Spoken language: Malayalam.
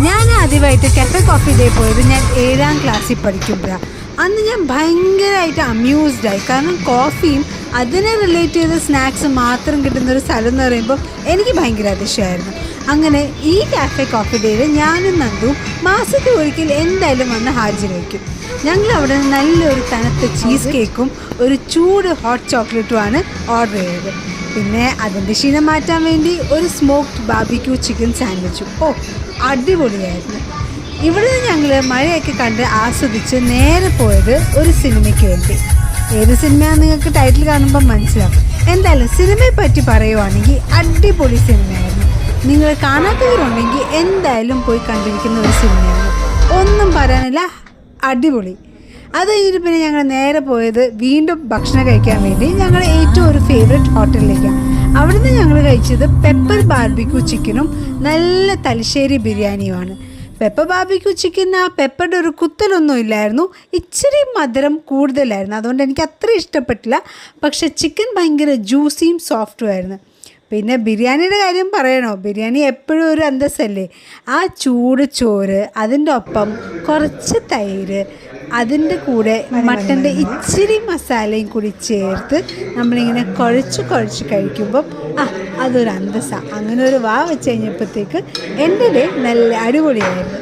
ഞാൻ ആദ്യമായിട്ട് കഫേ കോഫി ഡേ പോയത് ഞാൻ ഏഴാം ക്ലാസ്സിൽ പഠിക്കുമ്പോഴാണ് അന്ന് ഞാൻ ഭയങ്കരമായിട്ട് അമ്യൂസ്ഡായി കാരണം കോഫിയും അതിനെ റിലേറ്റ് ചെയ്ത സ്നാക്സ് മാത്രം കിട്ടുന്ന ഒരു സ്ഥലം എന്ന് പറയുമ്പോൾ എനിക്ക് ഭയങ്കര അതിശയമായിരുന്നു. അങ്ങനെ ഈ കാഫേ കോഫി ഡേയിൽ ഞാനും നന്ദു മാസത്തിൽ ഒരിക്കൽ എന്തായാലും വന്ന് ഹാജർ വയ്ക്കും ഞങ്ങൾ അവിടെ നല്ലൊരു തണുത്ത ചീസ് കേക്കും ഒരു ചൂട് ഹോട്ട് ചോക്ലേറ്റുമാണ് ഓർഡർ ചെയ്തത്. പിന്നെ അതിന്റെ ക്ഷീണം മാറ്റാൻ വേണ്ടി ഒരു സ്മോക്ക്ഡ് ബാബിക്യൂ ചിക്കൻ സാൻഡ്വിച്ചും ഓ അടിപൊളിയായിരുന്നു. ഇവിടെ ഞങ്ങൾ മഴയൊക്കെ കണ്ട് ആസ്വദിച്ച് നേരെ പോയത് ഒരു സിനിമയ്ക്ക് വേണ്ടി. ഏത് സിനിമയാണെന്ന് നിങ്ങൾക്ക് ടൈറ്റിൽ കാണുമ്പോൾ മനസ്സിലാവും. എന്തായാലും സിനിമയെ പറ്റി പറയുവാണെങ്കിൽ അടിപൊളി സിനിമയായിരുന്നു. നിങ്ങൾ കാണാത്തവരുണ്ടെങ്കിൽ എന്തായാലും പോയി കണ്ടിരിക്കുന്ന ഒരു സിനിമയാണ്. ഒന്നും പറയാനില്ല. അടിപൊളി. അത് കഴിഞ്ഞിട്ട് പിന്നെ ഞങ്ങൾ നേരെ പോയത് വീണ്ടും ഭക്ഷണം കഴിക്കാൻ വേണ്ടി ഞങ്ങൾ ഏറ്റവും ഒരു ഫേവറേറ്റ് ഹോട്ടലിലേക്കാണ് അവിടുന്ന് ഞങ്ങൾ കഴിച്ചത് പെപ്പർ ബാർബിക്യൂ ചിക്കനും നല്ല തലശ്ശേരി ബിരിയാണിയുമാണ് പെപ്പർ ബാർബിക്യൂ ചിക്കൻ ആ പെപ്പറുടെ ഒരു കുത്തലൊന്നും ഇല്ലായിരുന്നു. ഇച്ചിരി മധുരം കൂടുതലായിരുന്നു. അതുകൊണ്ട് എനിക്ക് അത്ര ഇഷ്ടപ്പെട്ടില്ല. പക്ഷേ ചിക്കൻ ഭയങ്കര ജ്യൂസിയും സോഫ്റ്റും ആയിരുന്നു. പിന്നെ ബിരിയാണിയുടെ കാര്യം പറയണോ? ബിരിയാണി എപ്പോഴും ഒരു അന്തസ്സല്ലേ? ആ ചൂട് ചോറ് അതിന്റെ ഒപ്പം കുറച്ച് തൈര് അതിന്റെ കൂടെ മട്ടന്റെ ഇച്ചിരി മസാലയും കൂടി ചേർത്ത് നമ്മളിങ്ങനെ കുഴച്ച് കുഴച്ച് കഴിക്കുമ്പം ആ അതൊരു അന്തസ്സ. അങ്ങനെ ഒരു വാ വെച്ച് കഴിഞ്ഞപ്പോഴത്തേക്ക് എന്റെ ഡേ നല്ല അടിപൊളിയായിരുന്നു.